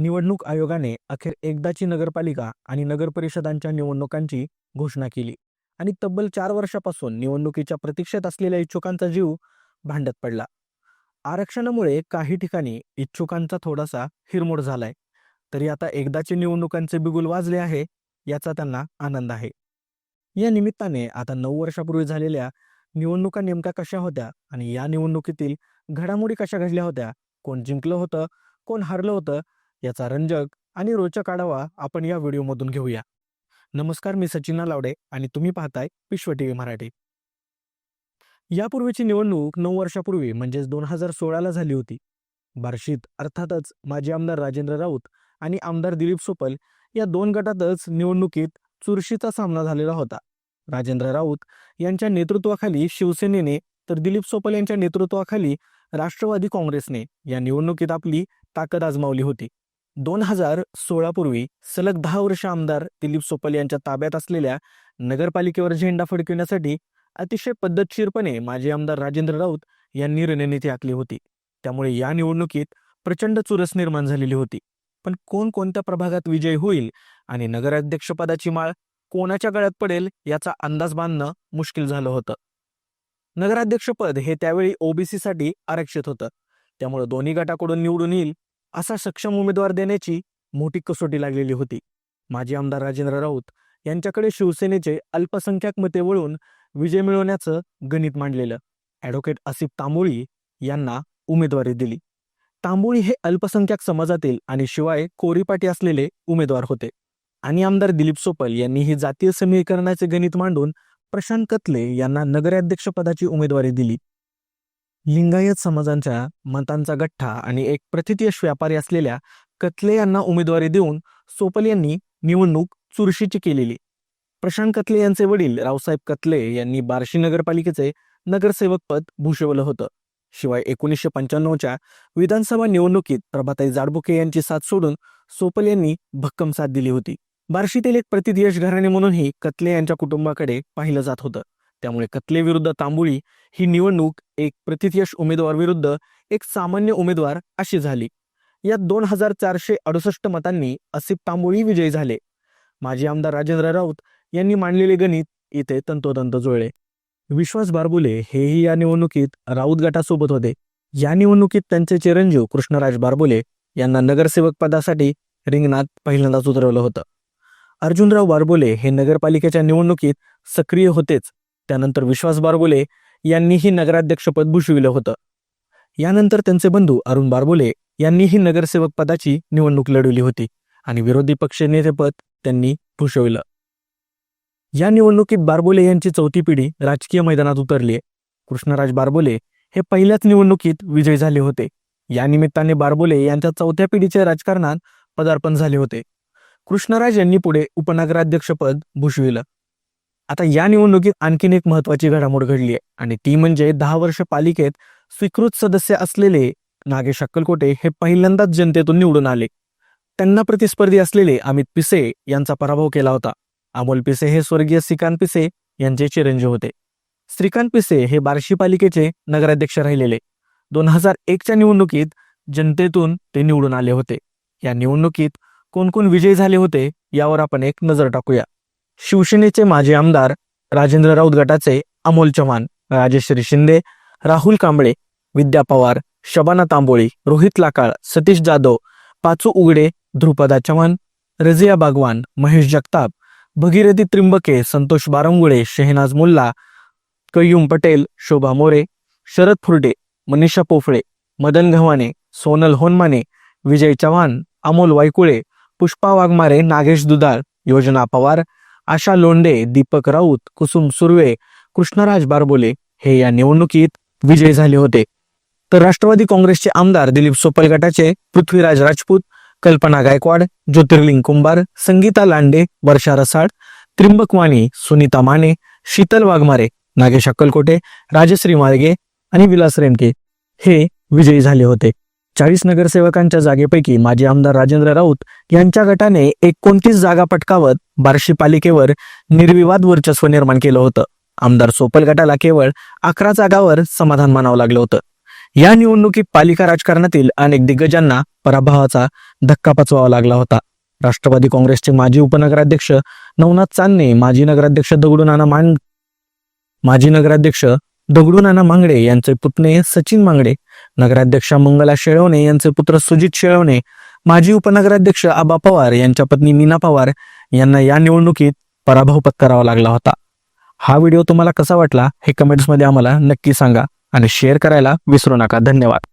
निवडणूक आयोगाने अखेर एकदाची नगरपालिका आणि नगरपरिषदांच्या निवडणुकांची घोषणा केली. आणि तब्बल चार वर्षापासून निवडणुकीच्या प्रतीक्षेत असलेल्या इच्छुकांचा जीव भांडत पडला. आरक्षणामुळे काही ठिकाणी इच्छुकांचा थोडासा हिरमोड झालाय. तरी आता एकदाचे निवडणुकांचे बिगुल वाजले आहे याचा त्यांना आनंद आहे. या निमित्ताने आता नऊ वर्षापूर्वी झालेल्या निवडणुका नेमक्या कशा होत्या आणि या निवडणुकीतील घडामोडी कशा घडल्या होत्या? कोण जिंकलं होतं? कोण हरलं होतं? याचा रंजक आणि रोचक आढावा आपण या व्हिडिओमधून घेऊया. नमस्कार मी सचिना लावडे आणि तुम्ही पाहताय विश्व टी व्ही मराठी. यापूर्वीची निवडणूक नऊ वर्षापूर्वी म्हणजेच दोन हजार सोळाला झाली होती. बार्शीत अर्थातच माजी आमदार राजेंद्र राऊत आणि आमदार दिलीप सोपल या दोन गटातच निवडणुकीत चुरशीचा सामना झालेला होता. राजेंद्र राऊत यांच्या नेतृत्वाखाली शिवसेनेने तर दिलीप सोपल यांच्या नेतृत्वाखाली राष्ट्रवादी काँग्रेसने या निवडणुकीत आपली ताकद आजमावली होती. दोन हजार सोळापूर्वी सलग दहा वर्ष आमदार दिलीप सोपल यांच्या ताब्यात असलेल्या नगरपालिकेवर झेंडा फडकविण्यासाठी अतिशय पद्धतशीरपणे माजी आमदार राजेंद्र राऊत यांनी रणनीती आखली होती. त्यामुळे या निवडणुकीत प्रचंड चुरस निर्माण झालेली होती. पण कोण कोणत्या प्रभागात विजय होईल आणि नगराध्यक्षपदाची माळ कोणाच्या गळ्यात पडेल याचा अंदाज बांधणं मुश्किल झालं होतं. नगराध्यक्षपद हे त्यावेळी ओबीसीसाठी आरक्षित होतं. त्यामुळे दोन्ही गटाकडून निवडून येईल असा सक्षम उमेदवार देण्याची मोठी कसोटी लागलेली होती. माजी आमदार राजेंद्र राऊत यांच्याकडे शिवसेनेचे अल्पसंख्याक मते वळून विजय मिळवण्याचं गणित मांडलेलं. ॲडव्होकेट आसिफ तांबोळी यांना उमेदवारी दिली. तांबोळी हे अल्पसंख्याक समाजातील आणि शिवाय कोरीपाटी असलेले उमेदवार होते. आणि आमदार दिलीप सोपल यांनी ही जातीय समीकरणाचे गणित मांडून प्रशांत कतले यांना नगराध्यक्षपदाची उमेदवारी दिली. लिंगायत समाजांच्या मतांचा गठ्ठा आणि एक प्रतितीयश व्यापारी असलेल्या कतले यांना उमेदवारी देऊन सोपल यांनी निवडणूक चुरशीची केलेली. प्रशांत कतले यांचे वडील रावसाहेब कतले यांनी बार्शी नगरपालिकेचे नगरसेवक पद भूषवलं होतं. शिवाय एकोणीसशे पंच्याण्णवच्या विधानसभा निवडणुकीत प्रभाताई जाडबुके यांची साथ सोडून सोपल यांनी भक्कम साथ दिली होती. बार्शीतील एक प्रतिधीयश घराणे म्हणूनही कतले यांच्या कुटुंबाकडे पाहिलं जात होतं. त्यामुळे कतले विरुद्ध तांबुळी ही निवडणूक एक प्रतिथयश उमेदवार विरुद्ध एक सामान्य उमेदवार अशी झाली. यात दोन हजार चारशे अडुसष्ट मतांनी असिफ तांबोळी विजयी झाले. माजी आमदार राजेंद्र राऊत यांनी मांडलेले गणित इथे तंतोतंत जुळले. विश्वास बारबुले हेही या निवडणुकीत राऊत गटासोबत होते. या निवडणुकीत त्यांचे चिरंजीव कृष्णराज बारबुले यांना नगरसेवक पदासाठी रिंगणात पहिल्यांदाच उतरवलं होतं. अर्जुनराव बारबोले हे नगरपालिकेच्या निवडणुकीत सक्रिय होतेच. त्यानंतर विश्वास बारबोले यांनीही नगराध्यक्षपद भूषविलं होतं. यानंतर त्यांचे बंधू अरुण बारबोले यांनीही नगरसेवक पदाची निवडणूक लढवली होती आणि विरोधी पक्ष नेतेपद त्यांनी भूषविलं. या निवडणुकीत बारबोले यांची चौथी पिढी राजकीय मैदानात उतरली कृष्णराज बारबोले हे पहिल्याच निवडणुकीत विजयी झाले होते. या निमित्ताने बारबोले यांच्या चौथ्या पिढीच्या राजकारणात पदार्पण झाले होते. कृष्णराज यांनी पुढे उपनगराध्यक्षपद भूषविलं. आता या निवडणुकीत आणखीन एक महत्वाची घडामोड घडली आहे. आणि ती म्हणजे दहा वर्ष पालिकेत स्वीकृत सदस्य असलेले नागेश अक्कलकोटे हे पहिल्यांदाच जनतेतून निवडून आले. त्यांना प्रतिस्पर्धी असलेले अमित पिसे यांचा पराभव केला होता. अमोल पिसे हे स्वर्गीय श्रीकांत पिसे यांचे चिरंजीव होते. श्रीकांत पिसे हे बार्शी पालिकेचे नगराध्यक्ष राहिलेले. दोन हजार एकच्या निवडणुकीत जनतेतून ते निवडून आले होते. या निवडणुकीत कोण कोण विजयी झाले होते यावर आपण एक नजर टाकूया. शिवसेनेचे माजी आमदार राजेंद्र राऊत गटाचे अमोल चव्हाण राजेश्री शिंदे राहुल कांबळे विद्या पवार शबाना तांबोळी रोहित लाकाळ सतीश जाधव पाचू उगडे ध्रुपदा चव्हाण रजिया बागवान महेश जगताप भगीरथी त्रिंबके संतोष बारंगुळे शेहनाज मुल्ला कय्यूम पटेल शोभा मोरे शरद फुर्डे मनीषा पोफळे मदन घवाने सोनल होनमाने विजय चव्हाण अमोल वायकुळे पुष्पा वाघमारे नागेश दुधाळ योजना पवार आशा लोंडे दीपक राऊत कुसुम सुर्वे कृष्णराज बारबोले हे या निवडणुकीत विजयी झाले होते. तर राष्ट्रवादी काँग्रेसचे आमदार दिलीप सोपल गटाचे पृथ्वीराज राजपूत कल्पना गायकवाड ज्योतिर्लिंग कुंभार संगीता लांडे वर्षा रसाळ त्रिंबक वाणी सुनीता माने शीतल वाघमारे नागेश अक्कलकोटे राजश्री मार्गे आणि विलास रेमके हे विजयी झाले होते. चाळीस नगरसेवकांच्या जागेपैकी माजी आमदार राजेंद्र राऊत यांच्या गटाने एकोणतीस जागा पटकावत बार्शी पालिकेवर निर्विवाद वर्चस्व निर्माण केलं होतं. आमदार सोपल गटाला केवळ अकरा जागावर समाधान मानावं लागलं होतं. या निवडणुकीत पालिका राजकारणातील अनेक दिग्गजांना पराभवाचा धक्का पचवावा लागला होता. राष्ट्रवादी काँग्रेसचे माजी उपनगराध्यक्ष नवनाथ चांदणे माजी नगराध्यक्ष दगडू नाना मान माजी नगराध्यक्ष दगडू नाना मांगडे यांचे पुतणे सचिन मांगडे नगराध्यक्षा मंगला शेळवणे यांचे पुत्र सुजित शेळवणे माजी उपनगराध्यक्ष आबा पवार यांच्या पत्नी मीना पवार यांना या निवडणुकीत पराभव पत्करावा लागला होता. हा व्हिडिओ तुम्हाला कसा वाटला हे कमेंट्समध्ये आम्हाला नक्की सांगा आणि शेअर करायला विसरू नका. धन्यवाद.